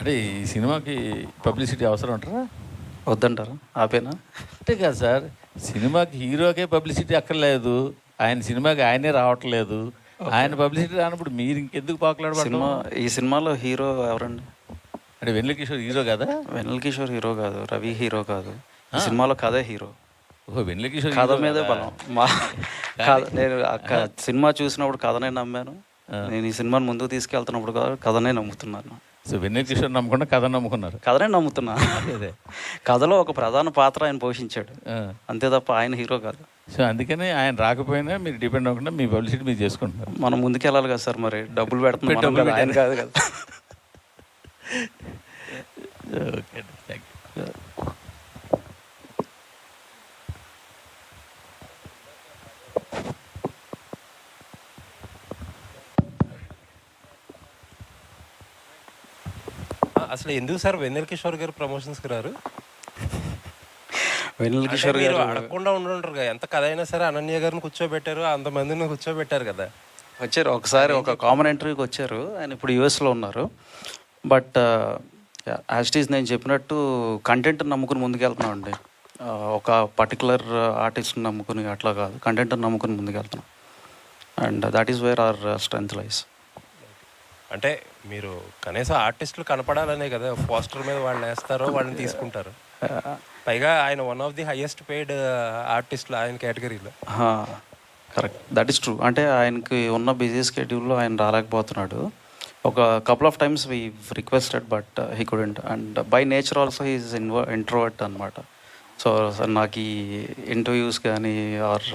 అంటే ఈ సినిమాకి పబ్లిసిటీ అవసరం అంటారా? వద్దంటారా? ఆపేనా? అంటే కాదు సార్ సినిమాకి హీరోకే పబ్లిసిటీ అక్కర్లేదు. ఆయన సినిమాకి ఆయనే రావట్లేదు. ఆయన పబ్లిసిటీ రానప్పుడు మీరు ఇంకెందుకు పాకులాడబడతాం సినిమా ఈ సినిమాలో హీరో ఎవరండి? అంటే వెన్నెల కిషోర్ హీరో కదా? వెన్నెల కిషోర్ హీరో కాదు రవి హీరో కాదు. ఈ సినిమాలో కథే హీరో. ఓహో వెన్నెల కిషోర్ కథ మీదే కదా? బలం. మా కథ నేను ఆ క- సినిమా చూసినప్పుడు కథనే నమ్మాను. నేను ఈ సినిమాని ముందుకు తీసుకెళ్తున్నప్పుడు కాదు కథనే నమ్ముతున్నాను. సో వెన్నెల కిషోర్ నమ్మకుండా కథ నమ్ముకున్నారు. కథనే నమ్ముతున్నా. అదే. కథలో ఒక ప్రధాన పాత్ర ఆయన పోషించాడు. అంతే తప్ప ఆయన హీరో కాదు. సో అందుకనే ఆయన రాకపోయినా మీరు డిపెండ్ అవ్వకుండా మీ పబ్లిసిటీ మీరు చేసుకుంటున్నారు. మనం ముందుకు వెళ్ళాలి కదా సార్ మరి. డబ్బులు పెడుతున్నాం కదా, ఆయన కాదు కదా. ఓకే థ్యాంక్ యూ అసలు ఎందుకు సార్ వెన్నెల కిషోర్ గారు ప్రమోషన్స్కి రారు? వెన్నెల కిషోర్ గారు అడగకుండా ఉండుంటారు కదా ఎంత కథ అయినా సరే అనన్య గారిని కూర్చోబెట్టారు అంతమందిని కూర్చోబెట్టారు కదా. వచ్చారు ఒకసారి ఒక కామన్ ఇంటర్వ్యూకి వచ్చారు ఆయన ఇప్పుడు యూఎస్లో ఉన్నారు. బట్ యాస్టీస్ నేను చెప్పినట్టు కంటెంట్ నమ్ముకుని ముందుకెళ్తున్నాం అండి. ఒక పర్టికులర్ ఆర్టిస్ట్ని నమ్ముకుని అట్లా కాదు కంటెంట్ నమ్ముకుని ముందుకెళ్తున్నాం. And that is where our strength lies. అంటే మీరు కనీసం ఆర్టిస్టులు కనపడాలనే కదా పోస్టర్ మీద వాళ్ళు వేస్తారో వాళ్ళని తీసుకుంటారు. పైగా ఆయన one of the highest paid ఆర్టిస్టులు ఆయన కేటగిరీలో. కరెక్ట్ దట్ ఈస్ ట్రూ అంటే ఆయనకి ఉన్న బిజీ స్కెడ్యూల్లో ఆయన రాలేకపోతున్నాడు. ఒక couple of times we requested but he couldn't and by nature also he's ఇన్వ introvert అనమాట సో నాకు ఈ ఇంటర్వ్యూస్ కానీ ఆర్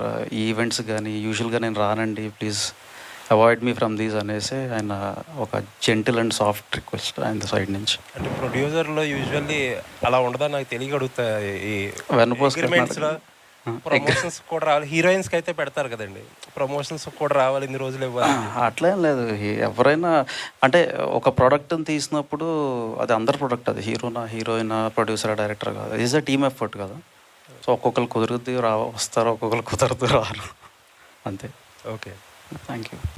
ఈవెంట్స్ కానీ యూజువల్గా నేను రానండి please avoid me from these అనేసి ఆయన ఒక జెంటిల్ అండ్ సాఫ్ట్ రిక్వెస్ట్ ఆయన సైడ్ నుంచి. అంటే ప్రొడ్యూసర్లో యూజువల్లీ అలా ఉండదా నాకు తెలియక అడుగుతా ఈ ప్రమోషన్స్ కూడా రావాలి. హీరోయిన్స్ అయితే పెడతారు కదండి. ప్రమోషన్స్ కూడా రావాలి ఇన్ని రోజులు ఇవ్వాలి. అట్లేం లేదు. ఎవరైనా అంటే ఒక ప్రోడక్ట్ని తీసినప్పుడు అది అందరి ప్రోడక్ట్ అది. హీరోనా హీరోయినా ప్రొడ్యూసర్ డైరెక్టర్ కాదు. ఈజ్ అ టీమ్ ఎఫర్ట్ కదా. సో ఒక్కొక్కరు కుదురుద్ది రా వస్తారు ఒక్కొక్కరు కుదరదు రారు. అంతే. Okay thank you